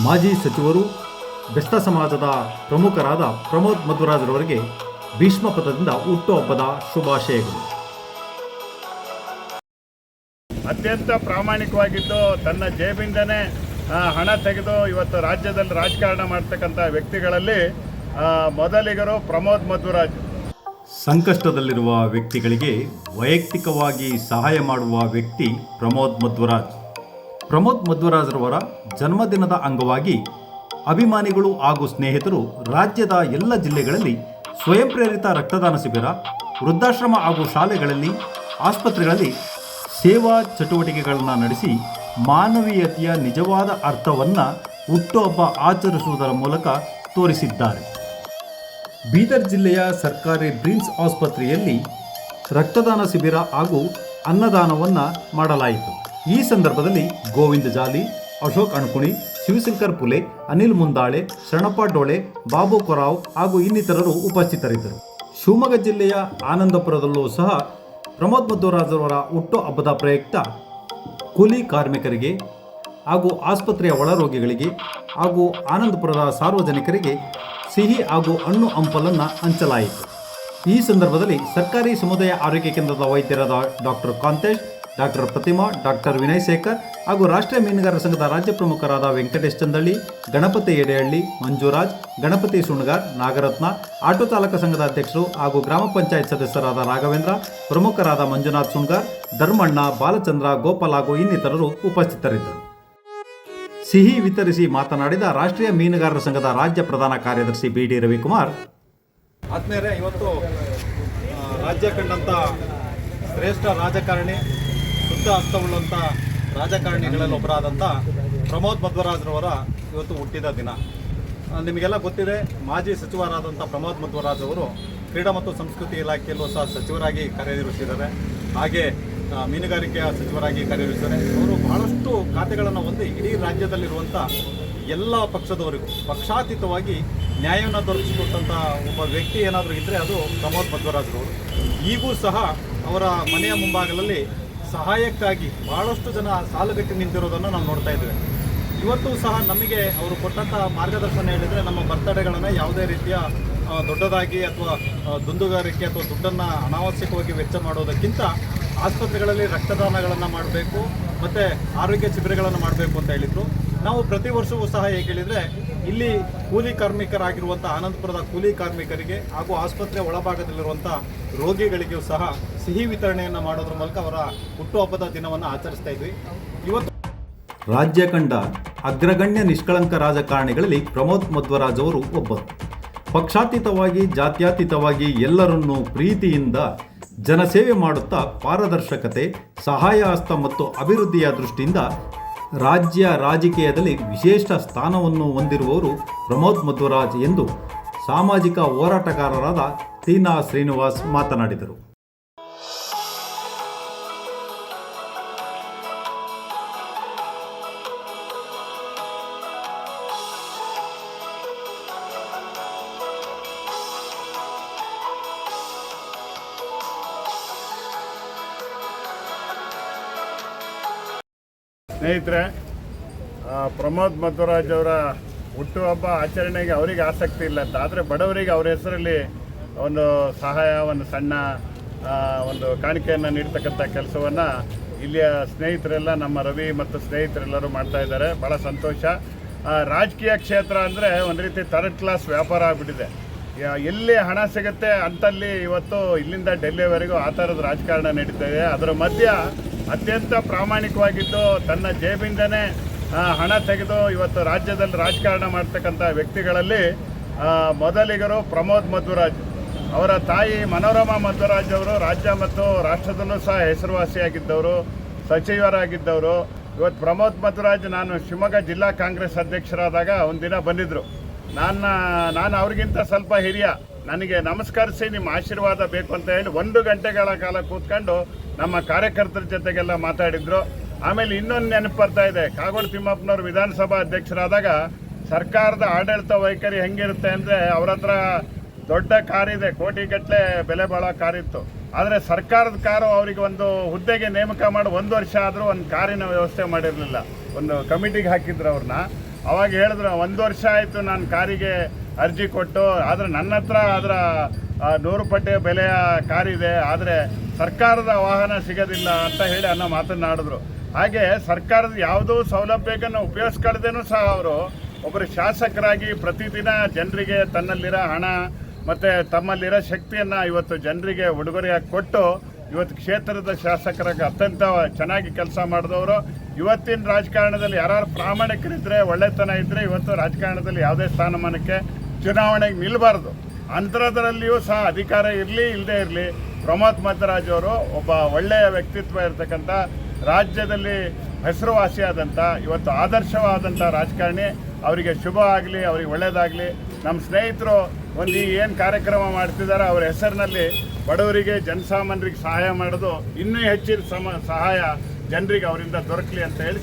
ಮಾಜಿ ಸಚಿವರು ಬೆಸ್ತ ಸಮಾಜದ ಪ್ರಮುಖರಾದ ಪ್ರಮೋದ್ ಮಧ್ವರಾಜ್ರವರಿಗೆ ಭೀಷ್ಮ ಪದದಿಂದ ಹುಟ್ಟುಹಬ್ಬದ ಶುಭಾಶಯಗಳು. ಅತ್ಯಂತ ಪ್ರಾಮಾಣಿಕವಾಗಿದ್ದು ತನ್ನ ಜೇಬಿಂದನೇ ಹಣ ತೆಗೆದು ಇವತ್ತು ರಾಜ್ಯದಲ್ಲಿ ರಾಜಕಾರಣ ಮಾಡ್ತಕ್ಕಂಥ ವ್ಯಕ್ತಿಗಳಲ್ಲಿ ಮೊದಲಿಗರು ಪ್ರಮೋದ್ ಮಧ್ವರಾಜ್ ಸಂಕಷ್ಟದಲ್ಲಿರುವ ವ್ಯಕ್ತಿಗಳಿಗೆ ವೈಯಕ್ತಿಕವಾಗಿ ಸಹಾಯ ಮಾಡುವ ವ್ಯಕ್ತಿ ಪ್ರಮೋದ್ ಮಧ್ವರಾಜ್ ಪ್ರಮೋದ್ ಮಧ್ವರಾಜ್ರವರ ಜನ್ಮದಿನದ ಅಂಗವಾಗಿ ಅಭಿಮಾನಿಗಳು ಹಾಗೂ ಸ್ನೇಹಿತರು ರಾಜ್ಯದ ಎಲ್ಲ ಜಿಲ್ಲೆಗಳಲ್ಲಿ ಸ್ವಯಂ ಪ್ರೇರಿತ ರಕ್ತದಾನ ಶಿಬಿರ, ವೃದ್ಧಾಶ್ರಮ ಹಾಗೂ ಶಾಲೆಗಳಲ್ಲಿ, ಆಸ್ಪತ್ರೆಗಳಲ್ಲಿ ಸೇವಾ ಚಟುವಟಿಕೆಗಳನ್ನು ನಡೆಸಿ ಮಾನವೀಯತೆಯ ನಿಜವಾದ ಅರ್ಥವನ್ನು ಹುಟ್ಟುಹಬ್ಬ ಆಚರಿಸುವುದರ ಮೂಲಕ ತೋರಿಸಿದ್ದಾರೆ. ಬೀದರ್ ಜಿಲ್ಲೆಯ ಸರ್ಕಾರಿ ಬ್ರಿಮ್ಸ್ ಆಸ್ಪತ್ರೆಯಲ್ಲಿ ರಕ್ತದಾನ ಶಿಬಿರ ಹಾಗೂ ಅನ್ನದಾನವನ್ನು ಮಾಡಲಾಯಿತು. ಈ ಸಂದರ್ಭದಲ್ಲಿ ಗೋವಿಂದ ಜಾಲಿ, ಅಶೋಕ್ ಅಣ್ಕುಣಿ, ಶಿವಶಂಕರ್ ಪುಲೆ, ಅನಿಲ್ ಮುಂದಾಳೆ, ಶರಣಪ್ಪ ಡೋಳೆ, ಬಾಬು ಕೊರಾವ್ ಹಾಗೂ ಇನ್ನಿತರರು ಉಪಸ್ಥಿತರಿದ್ದರು. ಶಿವಮೊಗ್ಗ ಜಿಲ್ಲೆಯ ಆನಂದಪುರದಲ್ಲೂ ಸಹ ಪ್ರಮೋದ್ ಮಧುರಾಜರವರ ಹುಟ್ಟು ಹಬ್ಬದ ಪ್ರಯುಕ್ತ ಕೂಲಿ ಕಾರ್ಮಿಕರಿಗೆ ಹಾಗೂ ಆಸ್ಪತ್ರೆಯ ಒಳರೋಗಿಗಳಿಗೆ ಹಾಗೂ ಆನಂದಪುರದ ಸಾರ್ವಜನಿಕರಿಗೆ ಸಿಹಿ ಹಾಗೂ ಹಣ್ಣು ಹಂಪಲನ್ನು ಹಂಚಲಾಯಿತು. ಈ ಸಂದರ್ಭದಲ್ಲಿ ಸರ್ಕಾರಿ ಸಮುದಾಯ ಆರೋಗ್ಯ ಕೇಂದ್ರದ ವೈದ್ಯರಾದ doctor Kantesh doctor Prathima, doctor Vinay Shekar ಹಾಗೂ ರಾಷ್ಟ್ರೀಯ ಮೀನುಗಾರರ ಸಂಘದ ರಾಜ್ಯ ಪ್ರಮುಖರಾದ ವೆಂಕಟೇಶ್ ಚಂದಳ್ಳಿ, ಗಣಪತಿ ಎಡೆಹಳ್ಳಿ, ಮಂಜುರಾಜ್, ಗಣಪತಿ ಸುಣ್ಗಾರ್ ನಾಗರತ್ನ, ಆಟೋ ಚಾಲಕ ಸಂಘದ ಅಧ್ಯಕ್ಷರು ಹಾಗೂ ಗ್ರಾಮ ಪಂಚಾಯತ್ ಸದಸ್ಯರಾದ ರಾಘವೇಂದ್ರ, ಪ್ರಮುಖರಾದ ಮಂಜುನಾಥ್ ಸುಣ್ಗಾರ್ ಧರ್ಮಣ್ಣ, ಬಾಲಚಂದ್ರ, ಗೋಪಾಲ್ ಹಾಗೂ ಇನ್ನಿತರರು ಉಪಸ್ಥಿತರಿದ್ದರು. ಸಿಹಿ ವಿತರಿಸಿ ಮಾತನಾಡಿದ ರಾಷ್ಟ್ರೀಯ ಮೀನುಗಾರರ ಸಂಘದ ರಾಜ್ಯ ಪ್ರಧಾನ ಕಾರ್ಯದರ್ಶಿ ಬಿ ಡಿ ರವಿಕುಮಾರ್. ಆದ್ಮೇಲೆ ಇವತ್ತು ರಾಜ್ಯ ಕಂಡಂಥ ಶ್ರೇಷ್ಠ ರಾಜಕಾರಣಿ ಶುದ್ಧ ಹಸ್ತವುಳ್ಳಂಥ ರಾಜಕಾರಣಿಗಳಲ್ಲಿ ಒಬ್ಬರಾದಂಥ ಪ್ರಮೋದ್ ಮಧ್ವರಾಜ್ರವರ ಇವತ್ತು ಹುಟ್ಟಿದ ದಿನ. ನಿಮಗೆಲ್ಲ ಗೊತ್ತಿದೆ, ಮಾಜಿ ಸಚಿವರಾದಂಥ ಪ್ರಮೋದ್ ಮಧ್ವರಾಜ್ ಅವರು ಕ್ರೀಡಾ ಮತ್ತು ಸಂಸ್ಕೃತಿ ಇಲಾಖೆಯಲ್ಲೂ ಸಹ ಸಚಿವರಾಗಿ ಕಾರ್ಯನಿರ್ವಹಿಸಿದ್ದಾರೆ. ಹಾಗೆ ಮೀನುಗಾರಿಕೆಯ ಸಚಿವರಾಗಿ ಕಾರ್ಯನಿರ್ವಹಿಸಿದ್ದಾರೆ. ಅವರು ಬಹಳಷ್ಟು ಖಾತೆಗಳನ್ನು ಹೊಂದಿ ಇಡೀ ರಾಜ್ಯದಲ್ಲಿರುವಂಥ ಎಲ್ಲ ಪಕ್ಷದವರಿಗೂ ಪಕ್ಷಾತೀತವಾಗಿ ನ್ಯಾಯವನ್ನು ದೊರಕಿಸಿಕೊಟ್ಟಂಥ ಒಬ್ಬ ವ್ಯಕ್ತಿ ಏನಾದರೂ ಇದ್ದರೆ ಅದು ಪ್ರಮೋದ್ ಮಧ್ವರಾಜ್ರವರು. ಈಗೂ ಸಹ ಅವರ ಮನೆಯ ಮುಂಭಾಗದಲ್ಲಿ ಸಹಾಯಕ್ಕಾಗಿ ಬಹಳಷ್ಟು ಜನ ಸಾಲುಗಟ್ಟಿ ನಿಂತಿರೋದನ್ನು ನಾವು ನೋಡ್ತಾ ಇದ್ದೇವೆ ಇವತ್ತು ಸಹ ನಮಗೆ ಅವರು ಕೊಟ್ಟಂಥ ಮಾರ್ಗದರ್ಶನ ಹೇಳಿದರೆ ನಮ್ಮ ಬರ್ತಡೆಗಳನ್ನು ಯಾವುದೇ ರೀತಿಯ ದೊಡ್ಡದಾಗಿ ಅಥವಾ ದುಂದುಗಾರಿಕೆ ಅಥವಾ ದುಡ್ಡನ್ನು ಅನಾವಶ್ಯಕವಾಗಿ ವೆಚ್ಚ ಮಾಡೋದಕ್ಕಿಂತ ಆಸ್ಪತ್ರೆಗಳಲ್ಲಿ ರಕ್ತದಾನಗಳನ್ನು ಮಾಡಬೇಕು ಮತ್ತು ಆರೋಗ್ಯ ಶಿಬಿರಗಳನ್ನು ಮಾಡಬೇಕು ಅಂತ ಹೇಳಿದರು. ನಾವು ಪ್ರತಿ ವರ್ಷವೂ ಸಹ ಹೇಗೆ ಹೇಳಿದರೆ ಇಲ್ಲಿ ಕೂಲಿ ಕಾರ್ಮಿಕರಾಗಿರುವಂಥ ಆನಂದಪುರದ ಕೂಲಿ ಕಾರ್ಮಿಕರಿಗೆ ಹಾಗೂ ಆಸ್ಪತ್ರೆ ಒಳಭಾಗದಲ್ಲಿರುವಂಥ ರೋಗಿಗಳಿಗೂ ಸಹ ಸಿಹಿ ವಿತರಣೆಯನ್ನು ಮಾಡೋದ್ರ ಮೂಲಕ ಅವರ ಹುಟ್ಟುಹಬ್ಬದ ದಿನವನ್ನು ಆಚರಿಸ್ತಾ ಇದ್ವಿ. ಇವತ್ತು ರಾಜ್ಯ ಕಂಡ ಅಗ್ರಗಣ್ಯ ನಿಷ್ಕಳಂಕ ರಾಜಕಾರಣಿಗಳಲ್ಲಿ ಪ್ರಮೋದ್ ಮಧ್ವರಾಜ್ ಅವರು ಒಬ್ಬರು. ಪಕ್ಷಾತೀತವಾಗಿ, ಜಾತ್ಯಾತೀತವಾಗಿ ಎಲ್ಲರನ್ನೂ ಪ್ರೀತಿಯಿಂದ ಜನಸೇವೆ ಮಾಡುತ್ತಾ ಪಾರದರ್ಶಕತೆ ಸಹಾಯ ಹಸ್ತ ಮತ್ತು ಅಭಿವೃದ್ಧಿಯ ದೃಷ್ಟಿಯಿಂದ ರಾಜ್ಯ ರಾಜಕೀಯದಲ್ಲಿ ವಿಶೇಷ ಸ್ಥಾನವನ್ನು ಹೊಂದಿರುವವರು ಪ್ರಮೋದ್ ಮಧ್ವರಾಜ್ ಎಂದು ಸಾಮಾಜಿಕ ಹೋರಾಟಗಾರರಾದ ತೀನಾ ಶ್ರೀನಿವಾಸ್ ಮಾತನಾಡಿದರು. ಸ್ನೇಹಿತರೆ ಪ್ರಮೋದ್ ಮಧ್ವರಾಜ್ ಅವರ ಹುಟ್ಟುಹಬ್ಬ ಆಚರಣೆಗೆ ಅವರಿಗೆ ಆಸಕ್ತಿ ಇಲ್ಲ ಅಂತ. ಆದರೆ ಬಡವರಿಗೆ ಅವರ ಹೆಸರಲ್ಲಿ ಒಂದು ಸಹಾಯ, ಒಂದು ಸಣ್ಣ ಒಂದು ಕಾಣಿಕೆಯನ್ನು ನೀಡ್ತಕ್ಕಂಥ ಕೆಲಸವನ್ನು ಇಲ್ಲಿಯ ಸ್ನೇಹಿತರೆಲ್ಲ, ನಮ್ಮ ರವಿ ಮತ್ತು ಸ್ನೇಹಿತರೆಲ್ಲರೂ ಮಾಡ್ತಾ ಇದ್ದಾರೆ. ಭಾಳ ಸಂತೋಷ. ರಾಜಕೀಯ ಕ್ಷೇತ್ರ ಅಂದರೆ ಒಂದು ರೀತಿ ಥರ್ಡ್ ಕ್ಲಾಸ್ ವ್ಯಾಪಾರ ಆಗಿಬಿಟ್ಟಿದೆ. ಎಲ್ಲಿ ಹಣ ಸಿಗುತ್ತೆ ಅಂತಲ್ಲಿ ಇವತ್ತು ಇಲ್ಲಿಂದ ಡೆಲ್ಲಿವರೆಗೂ ಆ ಥರದ ರಾಜಕಾರಣ ನಡೀತಾ ಇದೆ. ಅದರ ಮಧ್ಯ ಅತ್ಯಂತ ಪ್ರಾಮಾಣಿಕವಾಗಿದ್ದು ತನ್ನ ಜೇಬಿಂದನೇ ಹಣ ತೆಗೆದು ಇವತ್ತು ರಾಜ್ಯದಲ್ಲಿ ರಾಜಕಾರಣ ಮಾಡ್ತಕ್ಕಂಥ ವ್ಯಕ್ತಿಗಳಲ್ಲಿ ಮೊದಲಿಗರು ಪ್ರಮೋದ್ ಮಧ್ವರಾಜ್ ಅವರ ತಾಯಿ ಮನೋರಮಾ ಮಧ್ವರಾಜ್ ಅವರು ರಾಜ್ಯ ಮತ್ತು ರಾಷ್ಟ್ರದಲ್ಲೂ ಸಹ ಹೆಸರುವಾಸಿಯಾಗಿದ್ದವರು, ಸಚಿವರಾಗಿದ್ದವರು. ಇವತ್ತು ಪ್ರಮೋದ್ ಮಧ್ವರಾಜ್ ನಾನು ಶಿವಮೊಗ್ಗ ಜಿಲ್ಲಾ ಕಾಂಗ್ರೆಸ್ ಅಧ್ಯಕ್ಷರಾದಾಗ ಒಂದಿನ ಬಂದಿದ್ದರು ನಾನು ನಾನು ಅವ್ರಿಗಿಂತ ಸ್ವಲ್ಪ ಹಿರಿಯ. ನನಗೆ ನಮಸ್ಕರಿಸಿ ನಿಮ್ಮ ಆಶೀರ್ವಾದ ಬೇಕು ಅಂತ ಹೇಳಿ ಒಂದು ಗಂಟೆಗಳ ಕಾಲ ಕೂತ್ಕೊಂಡು ನಮ್ಮ ಕಾರ್ಯಕರ್ತರ ಜೊತೆಗೆಲ್ಲ ಮಾತಾಡಿದ್ರು. ಆಮೇಲೆ ಇನ್ನೊಂದು ನೆನಪು ಬರ್ತಾ ಇದೆ. ಕಾಗೋಡು ತಿಮ್ಮಪ್ಪನವರು ವಿಧಾನಸಭಾ ಅಧ್ಯಕ್ಷರಾದಾಗ ಸರ್ಕಾರದ ಆಡಳಿತ ವೈಖರಿ ಹೆಂಗಿರುತ್ತೆ ಅಂದರೆ ಅವ್ರ ಹತ್ರ ದೊಡ್ಡ ಕಾರಿದೆ ಕೋಟಿಗಟ್ಟಲೆ ಬೆಲೆ ಬಾಳೋ ಕಾರಿತ್ತು ಆದರೆ ಸರ್ಕಾರದ ಕಾರು ಅವರಿಗೆ ಒಂದು ಹುದ್ದೆಗೆ ನೇಮಕ ಮಾಡಿ ಒಂದು ವರ್ಷ ಆದರೂ ಒಂದು ಕಾರಿನ ವ್ಯವಸ್ಥೆ ಮಾಡಿರಲಿಲ್ಲ. ಒಂದು ಕಮಿಟಿಗೆ ಹಾಕಿದ್ರು ಅವ್ರನ್ನ. ಅವಾಗ ಹೇಳಿದ್ರು, ಒಂದು ವರ್ಷ ಆಯಿತು ನಾನು ಕಾರಿಗೆ ಅರ್ಜಿ ಕೊಟ್ಟು, ಆದರೆ ನನ್ನ ಹತ್ರ ಅದರ ನೂರು ಪಟ್ಟೆ ಬೆಲೆಯ ಕಾರಿದೆ ಆದರೆ ಸರ್ಕಾರದ ವಾಹನ ಸಿಗೋದಿಲ್ಲ ಅಂತ ಹೇಳಿ ಅನ್ನೋ ಮಾತನ್ನಾಡಿದ್ರು ಹಾಗೆ ಸರ್ಕಾರದ ಯಾವುದೋ ಸೌಲಭ್ಯಗಳನ್ನು ಉಪಯೋಗಿಸ್ಕೊಳ್ದೇನೂ ಸಹ ಅವರು ಒಬ್ಬರು ಶಾಸಕರಾಗಿ ಪ್ರತಿದಿನ ಜನರಿಗೆ ತನ್ನಲ್ಲಿರೋ ಹಣ ಮತ್ತು ತಮ್ಮಲ್ಲಿರೋ ಶಕ್ತಿಯನ್ನು ಇವತ್ತು ಜನರಿಗೆ ಉಡುಗೊರೆಯಾಗಿ ಕೊಟ್ಟು ಇವತ್ತು ಕ್ಷೇತ್ರದ ಶಾಸಕರಾಗಿ ಅತ್ಯಂತ ಚೆನ್ನಾಗಿ ಕೆಲಸ ಮಾಡಿದವರು. ಇವತ್ತಿನ ರಾಜಕಾರಣದಲ್ಲಿ ಯಾರು ಪ್ರಾಮಾಣಿಕರಿದ್ದರೆ ಒಳ್ಳೆತನ ಇದ್ದರೆ ಇವತ್ತು ರಾಜಕಾರಣದಲ್ಲಿ ಯಾವುದೇ ಸ್ಥಾನಮಾನಕ್ಕೆ ಚುನಾವಣೆಗೆ ನಿಲ್ಲಬಾರ್ದು ಅಂಥದ್ರಲ್ಲಿಯೂ ಸಹ ಅಧಿಕಾರ ಇರಲಿ ಇಲ್ಲದೇ ಇರಲಿ, ಪ್ರಮೋದ್ ಮಧ್ವರಾಜ್ ಅವರು ಒಬ್ಬ ಒಳ್ಳೆಯ ವ್ಯಕ್ತಿತ್ವ ಇರತಕ್ಕಂಥ ರಾಜ್ಯದಲ್ಲಿ ಹೆಸರುವಾಸಿಯಾದಂಥ, ಇವತ್ತು ಆದರ್ಶವಾದಂಥ ರಾಜಕಾರಣಿ. ಅವರಿಗೆ ಶುಭ ಆಗಲಿ, ಅವರಿಗೆ ಒಳ್ಳೆಯದಾಗಲಿ ನಮ್ಮ ಸ್ನೇಹಿತರು ಒಂದು ಏನು ಕಾರ್ಯಕ್ರಮ ಮಾಡ್ತಿದ್ದಾರೆ ಅವರ ಹೆಸರಿನಲ್ಲಿ ಬಡವರಿಗೆ ಜನಸಾಮಾನ್ಯರಿಗೆ ಸಹಾಯ ಮಾಡೋದು ಇನ್ನೂ ಹೆಚ್ಚಿನ ಸಮ ಸಹಾಯ ಜನರಿಗೆ ಅವರಿಂದ ದೊರಕಲಿ ಅಂತ ಹೇಳಿ